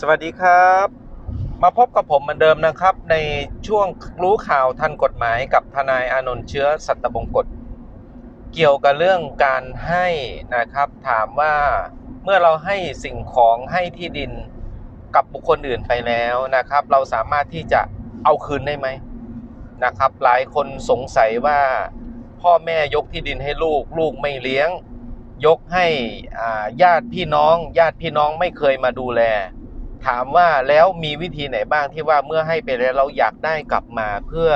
สวัสดีครับ มาพบกับผมเหมือนเดิมนะครับ ในช่วงรู้ข่าวทันกฎหมายกับทนายอานนท์เชื้อสัตบงกฎเกี่ยวกับเรื่องการให้นะครับ ถามว่าเมื่อเราให้สิ่งของให้ที่ดินกับบุคคลอื่นไปแล้วนะครับ เราสามารถที่จะเอาคืนได้ไหมนะครับ หลายคนสงสัยว่าพ่อแม่ยกที่ดินให้ลูกลูกไม่เลี้ยง ยกให้ญาติพี่น้อง ญาติพี่น้องไม่เคยมาดูแล ถามว่าแล้วมีวิธีไหนบ้างที่ว่าเมื่อให้ไปแล้วเราอยากได้กลับมาเพื่อ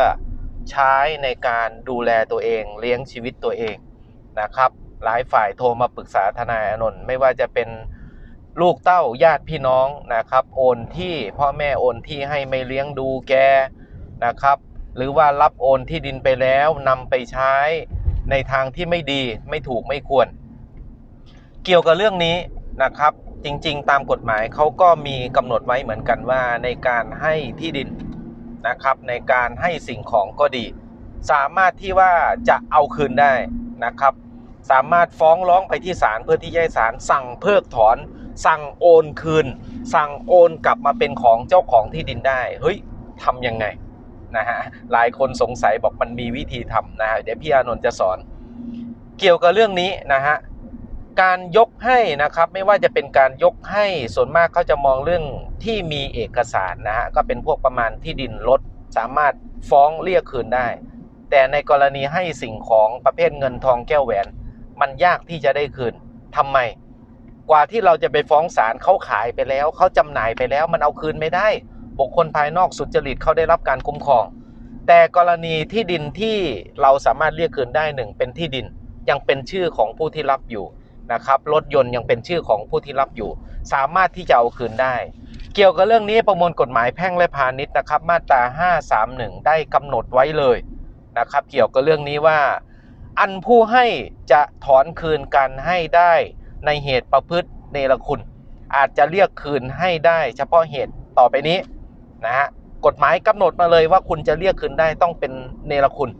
ใช้ในการดูแลตัวเองเลี้ยงชีวิตตัวเองนะครับ หลายฝ่ายโทรมาปรึกษาทนายอนนท์ไม่ว่าจะเป็นลูกเต้าญาติพี่น้องนะครับ โอนที่พ่อแม่โอนที่ให้ไม่เลี้ยงดูแกนะครับ หรือว่ารับโอนที่ดินไปแล้วนำไปใช้ในทางที่ไม่ดีไม่ถูกไม่ควร เกี่ยวกับเรื่องนี้นะครับ จริง ๆ ตามกฎหมายเขาก็มีกำหนดไว้เหมือนกันว่าในการให้ที่ดินนะครับ ในการให้สิ่งของก็ดี สามารถที่ว่าจะเอาคืนได้นะครับ สามารถฟ้องร้องไปที่ศาลเพื่อที่จะให้ศาลสั่งเพิกถอน สั่งโอนคืน สั่งโอนกลับมาเป็นของเจ้าของที่ดินได้เฮ้ยทำยังไงนะฮะหลายคนสงสัยบอกมันมีวิธีทำนะฮะเดี๋ยวพี่อานนท์จะสอน เกี่ยวกับเรื่องนี้นะฮะ การยกให้นะครับ ไม่ว่าจะเป็นการยกให้ส่วนมากเขาจะมองเรื่องที่มีเอกสารนะฮะก็เป็นพวกประมาณที่ดินรถสามารถฟ้องเรียกคืนได้ แต่ในกรณีให้สิ่งของประเภทเงินทองแก้วแหวน มันยากที่จะได้คืนทำไม กว่าที่เราจะไปฟ้องศาลเขาขายไปแล้วเขาจำหน่ายไปแล้ว มันเอาคืนไม่ได้ บุคคลภายนอกสุจริตเขาได้รับการคุ้มครอง แต่กรณีที่ดินที่เราสามารถเรียกคืนได้หนึ่งเป็นที่ดินยังเป็นชื่อของผู้ที่รับอยู่ นะครับรถยนต์ยังเป็นชื่อของผู้ที่รับอยู่ สามารถที่จะเอาคืนได้ เกี่ยวกับเรื่องนี้ประมวลกฎหมายแพ่งและพาณิชย์นะครับมาตรา 531 ได้กำหนดไว้เลยนะครับเกี่ยวกับเรื่องนี้ว่า อันผู้ให้จะถอนคืนการให้ได้ในเหตุประพฤติเนรคุณ อาจจะเรียกคืนให้ได้เฉพาะเหตุต่อไปนี้นะฮะกฎหมายกำหนดมาเลยว่าคุณจะเรียกคืนได้ต้องเป็นเนรคุณ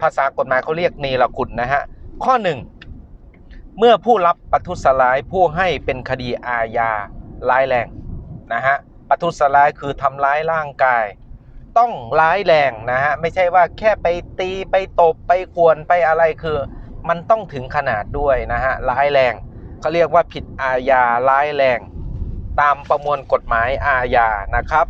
ภาษากฎหมายเขาเรียกเนรคุณนะฮะข้อหนึ่ง เมื่อผู้รับประทุษร้ายผู้ให้เป็นคดีอาญาร้ายแรงนะฮะประทุษร้ายคือทำร้ายร่างกาย ต้องร้ายแรงนะฮะไม่ใช่ว่าแค่ไปตีไปตบไปกวนไปอะไรคือ มันต้องถึงขนาดด้วยนะฮะร้ายแรงเขาเรียกว่าผิดอาญาร้ายแรง ตามประมวลกฎหมายอาญานะครับ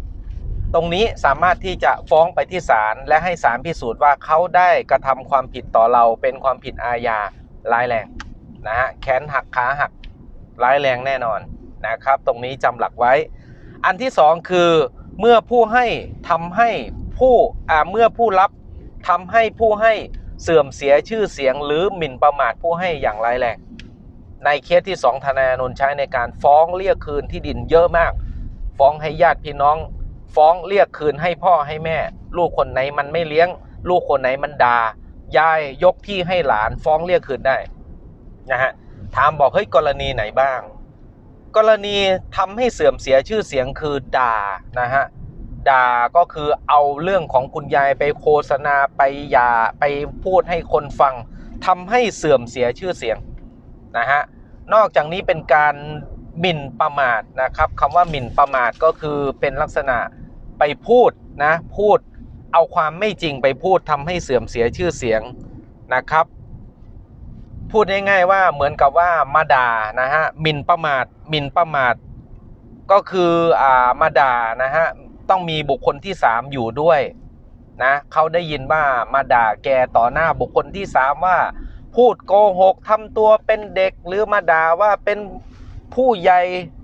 ตรงนี้สามารถที่จะฟ้องไปที่ศาลและให้ศาลพิสูจน์ว่าเขาได้กระทำความผิดต่อเราเป็นความผิดอาญาร้ายแรง นะฮะแขนหักขาหักร้ายแรงแน่นอนนะครับ ตรงนี้จำหลักไว้ อันที่สองคือเมื่อผู้ให้ทำให้ผู้อ่าเมื่อผู้รับทำให้ผู้ให้เสื่อมเสียชื่อเสียงหรือหมิ่นประมาทผู้ให้อย่างร้ายแรง ในเคสที่สองธนาโนนใช้ในการฟ้องเรียกคืนที่ดินเยอะมาก ฟ้องให้ญาติพี่น้อง ฟ้องเรียกคืนให้พ่อให้แม่ ลูกคนไหนมันไม่เลี้ยง ลูกคนไหนมันด่ายายยกที่ให้หลานฟ้องเรียกคืนได้ นะฮะถามบอกเฮ้ยกรณีไหนบ้าง กรณีทำให้เสื่อมเสียชื่อเสียงคือด่านะฮะด่าก็คือเอาเรื่องของคุณยายไปโฆษณาไปยาไปพูดให้คนฟังทำให้เสื่อมเสียชื่อเสียงนะฮะนอกจากนี้เป็นการหมิ่นประมาทนะครับคำว่าหมิ่นประมาทก็คือเป็นลักษณะไปพูดนะพูดเอาความไม่จริงไปพูดทำให้เสื่อมเสียชื่อเสียงนะครับ พูดง่ายๆว่าเหมือนกับว่ามาด่านะฮะมินประมาทมินประมาทก็คืออ่ามาด่านะฮะต้องมีบุคคลที่สามอยู่ด้วยนะเขาได้ยินว่ามาด่าแกต่อหน้าบุคคลที่สามว่า พูดโกหกทำตัวเป็นเด็กหรือมาด่าว่าเป็นผู้ใหญ่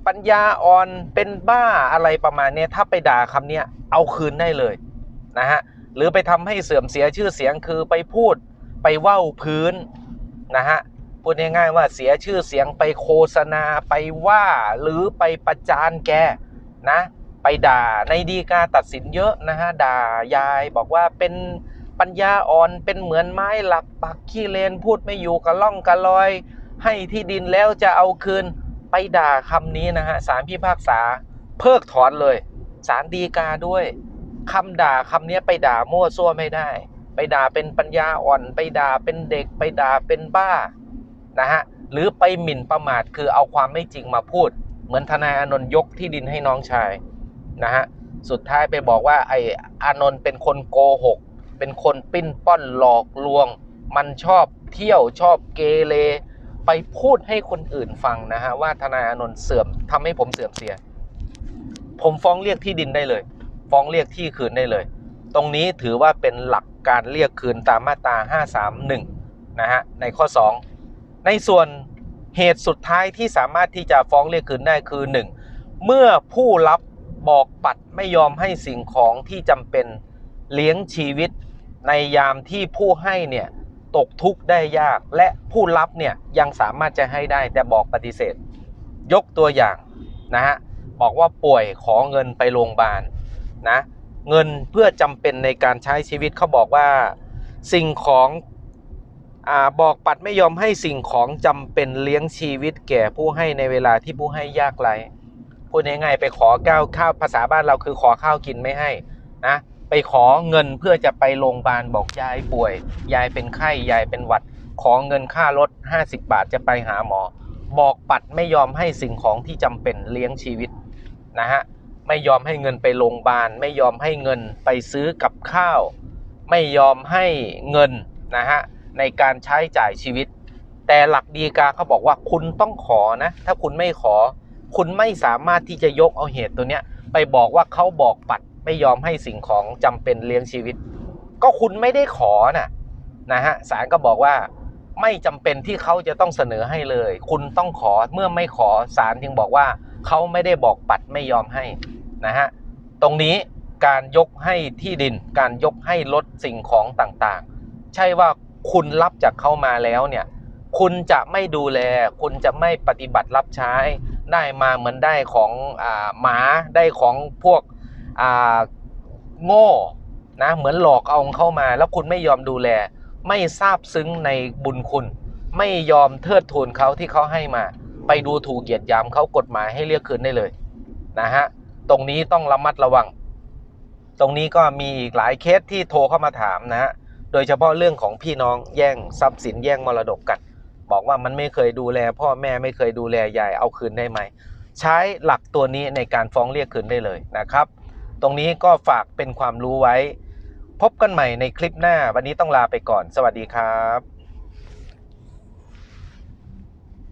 ปัญญาอ่อนเป็นบ้าอะไรประมาณนี้ถ้าไปด่าคำนี้เอาคืนได้เลยนะฮะหรือไปทำให้เสื่อมเสียชื่อเสียงคือไปพูดไปเว้าพื้น นะฮะพูดง่ายๆว่าเสียชื่อเสียงไปโฆษณาไปว่าหรือไปประจานแกนะ ไปด่าในดีกาตัดสินเยอะนะฮะด่ายายบอกว่าเป็นปัญญาอ่อนเป็นเหมือนไม้หลักปักขี้เลนพูดไม่อยู่กระล่องกระลอย ให้ที่ดินแล้วจะเอาคืนไปด่าคำนี้นะฮะสารพิพากษาเพิกถอนเลยสารดีกาด้วยคำด่าคำนี้ไปด่ามั่วซั่วไม่ได้ ไปด่าเป็นปัญญาอ่อน ไปด่าเป็นเด็ก ไปด่าเป็นบ้านะฮะหรือไปหมิ่นประมาทคือเอาความไม่จริงมาพูด เหมือนทนายอนนท์ยกที่ดินให้น้องชายนะฮะสุดท้ายไปบอกว่าไอ้อานนท์เป็นคนโกหก เป็นคนปิ้นป้อนหลอกลวง มันชอบเที่ยวชอบเกเรไปพูดให้คนอื่นฟังนะฮะว่าทนายอนนท์เสื่อมทำให้ผมเสื่อมเสีย ผมฟ้องเรียกที่ดินได้เลย ฟ้องเรียกที่คืนได้เลย ตรงนี้ถือว่าเป็นหลัก การเรียกคืนตามมาตรา 531 นะฮะ ในข้อ 2 ในส่วนเหตุสุดท้ายที่สามารถที่จะฟ้องเรียกคืนได้คือ 1. เมื่อผู้รับบอกปัดไม่ยอมให้สิ่งของที่จำเป็นเลี้ยงชีวิต ในยามที่ผู้ให้เนี่ยตกทุกข์ได้ยาก และผู้รับเนี่ยยังสามารถจะให้ได้แต่บอกปฏิเสธ ยกตัวอย่างนะฮะบอกว่าป่วยขอเงินไปโรงพยาบาลนะ เงินเพื่อจำเป็นในการใช้ชีวิตเขาบอกว่าสิ่งของอบอกปัดไม่ยอมให้สิ่งของจำเป็นเลี้ยงชีวิตแก่ผู้ให้ในเวลาที่ผู้ให้ยากไร้พูดง่ายๆไปขอก้าวข้าวภาษาบ้านเราคือขอข้าวกินไม่ให้นะไปขอเงินเพื่อจะไปโรงพยาบาลบอกยายป่วย ยายเป็นไข้ยายเป็นหวัด ขอเงินค่ารถ 50 บาทจะไปหาหมอ บอกปัดไม่ยอมให้สิ่งของที่จำเป็นเลี้ยงชีวิตนะฮะ ไม่ยอมให้เงินไปโรงพยาบาล ไม่ยอมให้เงินไปซื้อกับข้าว ไม่ยอมให้เงินนะฮะในการใช้จ่ายชีวิต แต่หลักดีกาเขาบอกว่าคุณต้องขอนะ ถ้าคุณไม่ขอ คุณไม่สามารถที่จะยกเอาเหตุตัวเนี้ยไปบอกว่าเขาบอกปัดไม่ยอมให้สิ่งของจำเป็นเลี้ยงชีวิต ก็คุณไม่ได้ขอน่ะนะฮะศาลก็บอกว่าไม่จำเป็นที่เขาจะต้องเสนอให้เลย คุณต้องขอเมื่อไม่ขอศาลจึงบอกว่าเขาไม่ได้บอกปัดไม่ยอมให้ นะฮะตรงนี้การยกให้ที่ดิน การยกให้ลดสิ่งของต่างๆ ใช่ว่าคุณรับจากเขามาแล้วเนี่ยคุณจะไม่ดูแล คุณจะไม่ปฏิบัติรับใช้ได้มาเหมือนได้ของอหมาได้ของพวกโง่นะเหมือนหลอกเอาเข้ามา แล้วคุณไม่ยอมดูแล ไม่ซาบซึ้งในบุญคุณ ไม่ยอมเทิดทูนเขาที่เขาให้มา ไปดูถูกเหยียดยามเขากฎหมายให้เรียกคืนได้เลยนะฮะ ตรงนี้ต้องระมัดระวัง ตรงนี้ก็มีอีกหลายเคสที่โทรเข้ามาถามนะฮะโดยเฉพาะเรื่องของพี่น้องแย่งทรัพย์สินแย่งมรดกกัน บอกว่ามันไม่เคยดูแล พ่อแม่ไม่เคยดูแลยายเอาคืนได้ไหม ใช้หลักตัวนี้ในการฟ้องเรียกคืนได้เลยนะครับ ตรงนี้ก็ฝากเป็นความรู้ไว้ พบกันใหม่ในคลิปหน้า วันนี้ต้องลาไปก่อน สวัสดีครับ